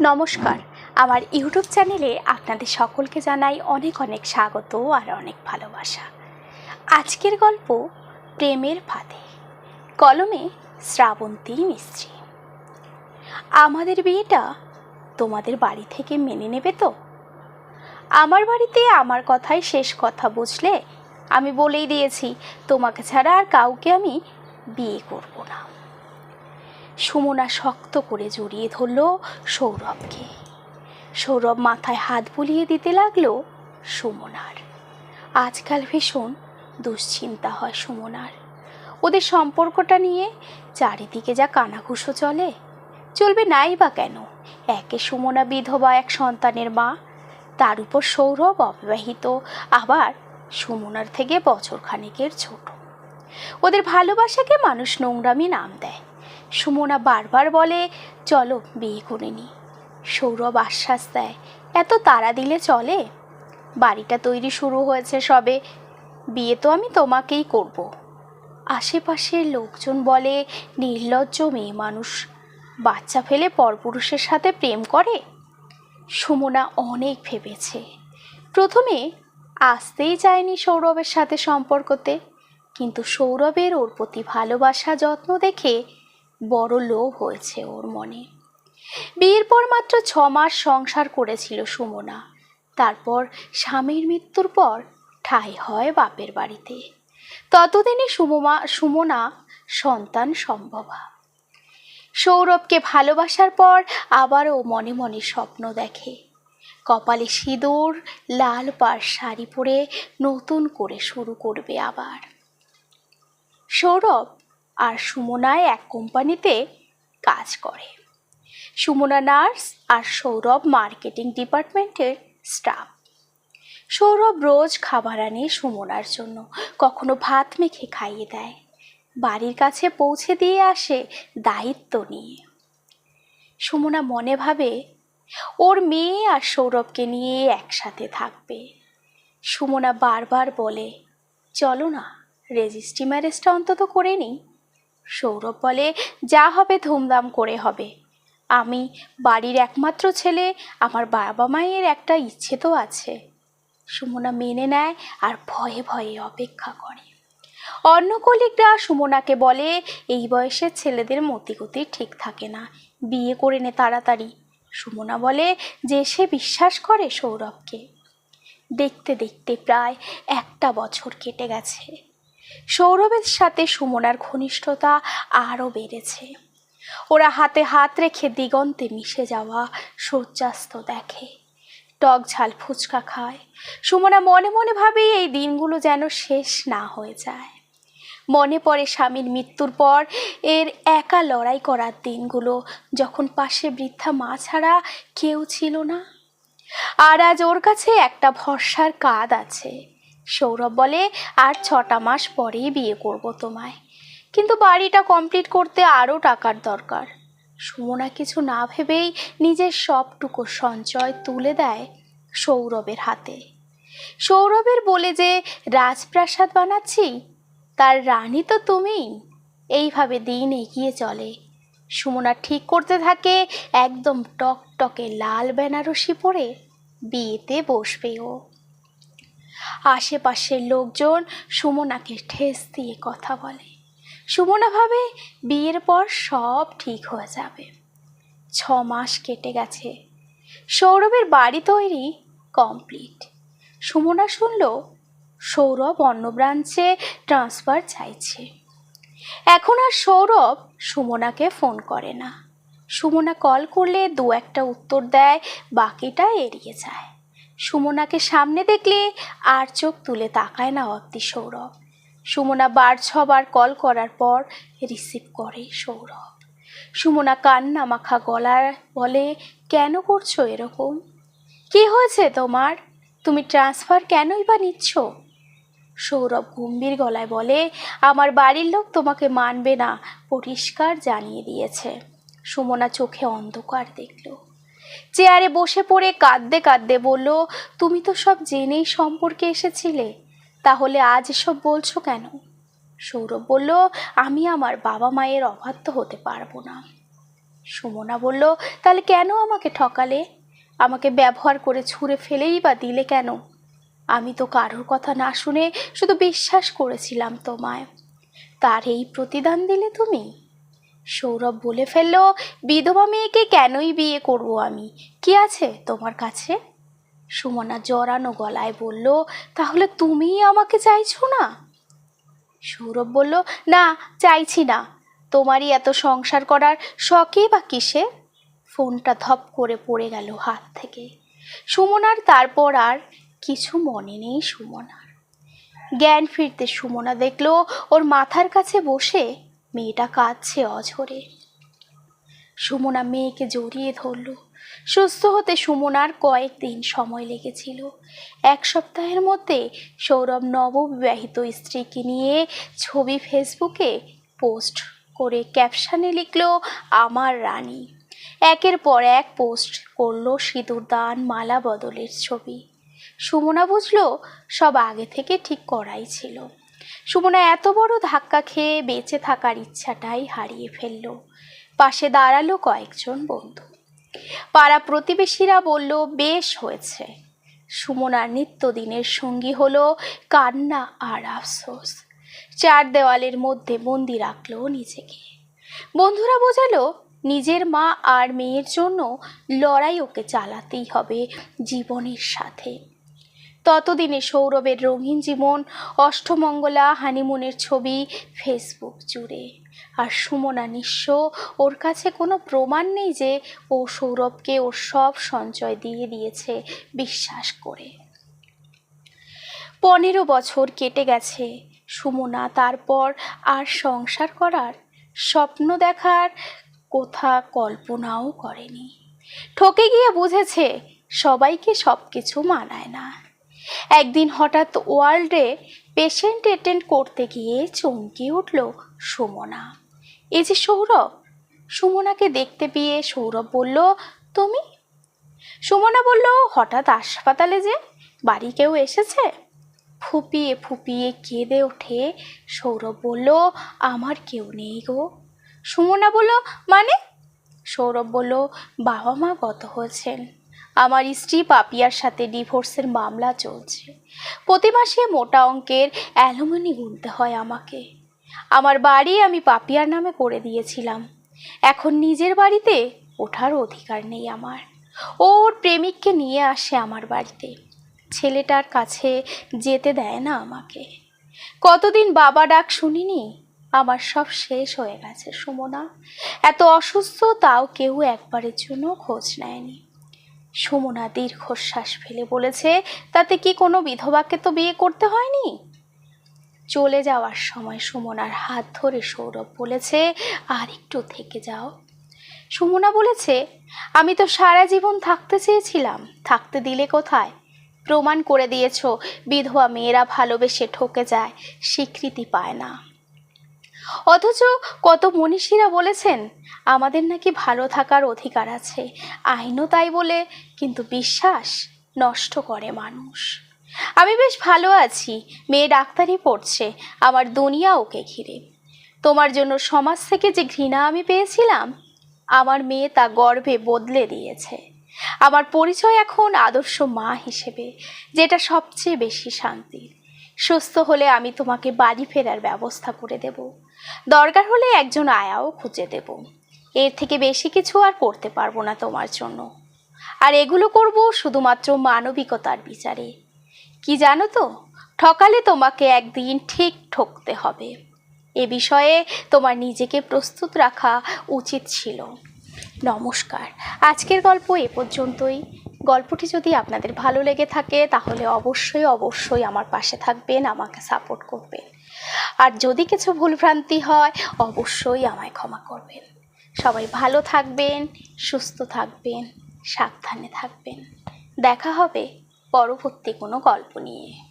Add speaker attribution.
Speaker 1: নমস্কার। আমার ইউটিউব চ্যানেলে আপনাদের সকলকে জানাই অনেক অনেক স্বাগত আর অনেক ভালোবাসা। আজকের গল্প প্রেমের ফাঁদে, কলমে শ্রাবন্তী মিস্ত্রি। আমাদের বিয়েটা তোমাদের বাড়ি থেকে মেনে নেবে তো? আমার বাড়িতে আমার কথাই শেষ কথা বুঝলে আমি বলেই দিয়েছি, তোমাকে ছাড়া আর কাউকে আমি বিয়ে করব না। সুমনা শক্ত করে জড়িয়ে ধরল সৌরভকে। সৌরভ মাথায় হাত বুলিয়ে দিতে লাগল সুমনার। আজকাল ভীষণ দুশ্চিন্তা হয় সুমনার। ওদের সম্পর্কটা নিয়ে চারিদিকে যা কানাঘুষো চলে, চলবে নাই বা কেন? একে সুমনা বিধবা, এক সন্তানের মা। তার উপর সৌরভ অবিবাহিত, আবার সুমনার থেকে বছর খানেকের ছোট। ওদের ভালোবাসাকে মানুষ নোংরামি নাম দেয়। সুমনা বারবার বলে, চলো, বিয়ে করে নি। সৌরভ আশ্বাস দেয়, এত তাড়া দিলে চলে? বাড়িটা তৈরি শুরু হয়েছে সবে, বিয়ে তো আমি তোমাকেই করব। আশেপাশের লোকজন বলে, নির্লজ্জ মেয়ে মানুষ, বাচ্চা ফেলে পরপুরুষের সাথে প্রেম করে? সুমনা অনেক ভেবেছে। প্রথমে আসতেই চায়নি সৌরভের সাথে সম্পর্কতে, কিন্তু সৌরভের ওর প্রতি ভালোবাসা, যত্ন দেখে বড় লোভ হয়েছে ওর মনে। বিয়ের পর মাত্র ছ মাস সংসার করেছিল সুমনা। তারপর স্বামীর মৃত্যুর পর ঠাঁই হয় বাপের বাড়িতে। ততদিনে সুমমা, সুমনা সন্তান সম্ভবা। সৌরভকে ভালোবাসার পর আবারও মনে মনে স্বপ্ন দেখে। কপালে সিঁদুর, লাল পাড় শাড়ি পরে নতুন করে শুরু করবে আবার। সৌরভ আর সুমনায় এক কোম্পানিতে কাজ করে। সুমনা নার্স আর সৌরভ মার্কেটিং ডিপার্টমেন্টের স্টাফ। সৌরভ রোজ খাবার আনে সুমনার জন্য, কখনো ভাত মেখে খাইয়ে দেয়। বাড়ির কাছে পৌঁছে দিয়ে আসে দায়িত্ব নিয়ে। সুমনা মনে ভাবে, ওর মেয়ে আর সৌরভকে নিয়ে একসাথে থাকবে। সুমনা বারবার বলে, চলো না, রেজিস্ট্রি ম্যারেজটা অন্তত করে নিই। সৌরভ বলে, যা হবে ধুমধাম করে হবে। আমি বাড়ির একমাত্র ছেলে, আমার বাবা মায়ের একটা ইচ্ছে তো আছে। সুমনা মেনে নেয় আর ভয়ে ভয়ে অপেক্ষা করে। অন্য কলিকরা সুমনাকে বলে, এই বয়সের ছেলেদের মতিগতি ঠিক থাকে না, বিয়ে করে নে তাড়াতাড়ি। সুমনা বলে, যে সে বিশ্বাস করে সৌরভকে। দেখতে দেখতে প্রায় একটা বছর কেটে গেছে। সৌরভের সাথে সুমনার ঘনিষ্ঠতা আরও বেড়েছে। ওরা হাতে হাত রেখে দিগন্তে মিশে যাওয়া সূর্যাস্ত দেখে। টক ঝাল ফুচকা খায়। সুমনা মনে মনে ভাবে এই দিনগুলো যেন শেষ না হয়ে যায়। মনে পড়ে স্বামীর মৃত্যুর পর এর একা লড়াই করার দিনগুলো যখন পাশে বৃদ্ধা মা ছাড়া কেউ ছিল না। আর আজ ওর কাছে একটা ভরসার কাঁধ আছে। সৌরভ বলে, আর ছটা মাস পরেই বিয়ে করব তোমায়। কিন্তু বাড়িটা কমপ্লিট করতে আরও টাকার দরকার সুমনা কিছু না ভেবেই নিজের সবটুকু সঞ্চয় তুলে দেয় সৌরভের হাতে। সৌরভের বলে যে, রাজপ্রাসাদ বানাচ্ছি? তার রানী তো তুমিই। এইভাবে দিন এগিয়ে চলে সুমনা ঠিক করতে থাকে, একদম টকটকে লাল বেনারসি পরে বিয়েতে বসবে ও। আশেপাশের লোকজন সুমনাকে ঠেস দিয়ে কথা বলে। সুমনা ভাবে, বিয়ের পর সব ঠিক হয়ে যাবে। ছ মাস কেটে গেছে। সৌরভের বাড়ি তৈরি কমপ্লিট। সুমনা শুনল, সৌরভ অন্য ব্রাঞ্চে ট্রান্সফার চাইছে। এখন আর সৌরভ সুমনাকে ফোন করে না। সুমনা কল করলে দু একটা উত্তর দেয়, বাকিটা এড়িয়ে যায়। সুমনাকে সামনে দেখলে আর চোখ তুলে তাকায় না অব্দি সৌরভ। সুমনা বার ছবার কল করার পর রিসিভ করে সৌরভ। সুমনা কান্না মাখা গলার বলে, কেন করছ এরকম? কি হয়েছে তোমার? তুমি ট্রান্সফার কেনই বা নিচ্ছ? সৌরভ গম্ভীর গলায় বলে, আমার বাড়ির লোক তোমাকে মানবে না, পরিষ্কার জানিয়ে দিয়েছে। সুমনা চোখে অন্ধকার দেখল। চেয়ারে বসে পড়ে কাঁদতে কাঁদতে বলল, তুমি তো সব জেনেই সম্পর্কে এসেছিলে, তাহলে আজ এসব বলছো কেন? সৌরভ বলল, আমি আমার বাবা মায়ের অবাধ্য হতে পারব না। সুমনা বলল, তাহলে কেন আমাকে ঠকালে? আমাকে ব্যবহার করে ছুঁড়ে ফেলেই বা দিলে কেন? আমি তো কারোর কথা না শুনে শুধু বিশ্বাস করেছিলাম তোমায়। তার এই প্রতিদান দিলে তুমি? সৌরভ বলে ফেলল, বিধবা মেয়েকে কেনই বিয়ে করব আমি? কি আছে তোমার কাছে? সুমনা জড়ানো গলায় বলল, তাহলে তুমিই আমাকে চাইছো না? সৌরভ বলল, না, চাইছি না। তোমারই এত সংসার করার শখে বা কিসে? ফোনটা ধপ করে পড়ে গেল হাত থেকে। সুমনার তারপর আর কিছু মনে নেই সুমনার। জ্ঞান ফিরতে সুমনা দেখল, ওর মাথার কাছে বসে মেয়েটা কাঁদছে অঝরে। সুমনা মেয়েকে জড়িয়ে ধরল। সুস্থ হতে সুমনার কয়েকদিন সময় লেগেছিল। এক সপ্তাহের মধ্যে সৌরভ নববিবাহিত স্ত্রীকে নিয়ে ছবি ফেসবুকে পোস্ট করে ক্যাপশানে লিখলো, আমার রানী। একের পর এক পোস্ট করল সিঁদুর দান মালা বদলের ছবি। সুমনা বুঝলো, সব আগে থেকে ঠিক করাই ছিল। সুমনা এত বড় ধাক্কা খেয়ে বেঁচে থাকার ইচ্ছাটাই হারিয়ে ফেলল। পাশে দাঁড়াল কয়েকজন বন্ধু। পাড়া প্রতিবেশীরা বলল, বেশ হয়েছে। সুমনার নিত্যদিনের সঙ্গী হলো কান্না আর আফসোস। চার দেওয়ালের মধ্যে বন্দি রাখল নিজেকে। বন্ধুরা বোঝালো, নিজের মা আর মেয়ের জন্য লড়াই ওকে চালাতেই হবে জীবনের সাথে। ততদিনে সৌরভের রঙিন জীবন, অষ্টমঙ্গলা, হানিমুনের ছবি, ফেসবুক জুড়ে। আর সুমনা নিঃস্ব, ওর কাছে কোনো প্রমাণ নেই যে ও সৌরভকে ওর সব সঞ্চয় দিয়ে দিয়েছে, বিশ্বাস করে। পনেরো বছর কেটে গেছে, সুমনা তারপর আর সংসার করার স্বপ্ন দেখার কোথা কল্পনাও করেনি। ঠকে গিয়ে বুঝেছে, সবাইকে সব কিছু মানায় না। একদিন হঠাৎ ওয়ার্ল্ডে পেশেন্ট অ্যাটেন্ড করতে গিয়ে চমকে উঠল সুমনা। এই যে সৌরভ? সুমনাকে দেখতে পেয়ে সৌরভ বলল, তুমি? সুমনা বলল, হঠাৎ হাসপাতালে যে বাড়ি কেউ এসেছে? ফুপিয়ে ফুপিয়ে কেঁদে ওঠে সৌরভ বলল, আমার কেউ নেই গো। সুমনা বলল মানে? সৌরভ বলল, বাবা মা গত হয়েছেন। আমার স্ত্রী পাপিয়ার সাথে ডিভোর্সের মামলা চলছে। প্রতি মাসে মোটা অঙ্কের অ্যালুমিনি গুনতে হয় আমাকে। আমার বাড়ি আমি পাপিয়ার নামে করে দিয়েছিলাম। এখন নিজের বাড়িতে ওঠার অধিকার নেই আমার। ওর প্রেমিককে নিয়ে আসে আমার বাড়িতে। ছেলেটার কাছে যেতে দেয় না আমাকে। কতদিন বাবা ডাক শুনিনি, আমার সব শেষ হয়ে গেছে সুমনা। এত অসুস্থ, তাও কেউ একবারের জন্য খোঁজ নেয়নি। সুমনা দীর্ঘশ্বাস ফেলে বলেছে, তাতে কি কোনো বিধবাকে তো বিয়ে করতে হয়নি? চলে যাওয়ার সময় সুমনার হাত ধরে সৌরভ বলেছে, আর একটু থেকে যাও। সুমনা বলেছে, আমি তো সারা জীবন থাকতে চেয়েছিলাম, থাকতে দিলে কোথায়? প্রমাণ করে দিয়েছ, বিধবা মেয়েরা ভালোবেসে ঠকে যায়, স্বীকৃতি পায় না। অথচ কত মনীষীরা বলেছেন, আমাদের নাকি ভালো থাকার অধিকার আছে। আইনও তাই বলে, কিন্তু বিশ্বাস নষ্ট করে মানুষ। আমি বেশ ভালো আছি, মেয়ে ডাক্তারি পড়ছে, আমার দুনিয়া ওকে ঘিরে। তোমার জন্য সমাজ থেকে যে ঘৃণা আমি পেয়েছিলাম, আমার মেয়ে তা গর্ভে বদলে দিয়েছে। আমার পরিচয় এখন আদর্শ মা হিসেবে, যেটা সবচেয়ে বেশি শান্তির। সুস্থ হলে আমি তোমাকে বাড়ি ফেরার ব্যবস্থা করে দেব। দরকার হলে একজন আয়াও খুঁজে দেব। এর থেকে বেশি কিছু আর করতে পারব না তোমার জন্য। আর এগুলো করব শুধুমাত্র মানবিকতার বিচারে। কি জানো তো, ঠকালে তোমাকে একদিন ঠিক ঠকতে হবে। এ বিষয়ে তোমার নিজেকে প্রস্তুত রাখা উচিত ছিল। নমস্কার। আজকের গল্প এ পর্যন্তই। গল্পটি যদি আপনাদের ভালো লেগে থাকে, তাহলে অবশ্যই অবশ্যই আমার পাশে থাকবেন, আমাকে সাপোর্ট করবেন। আর যদি কিছু ভুলভ্রান্তি হয়, অবশ্যই আমায় ক্ষমা করবেন। সবাই ভালো থাকবেন, সুস্থ থাকবেন, সাবধানে থাকবেন। দেখা হবে পরবর্তী কোনো গল্প নিয়ে।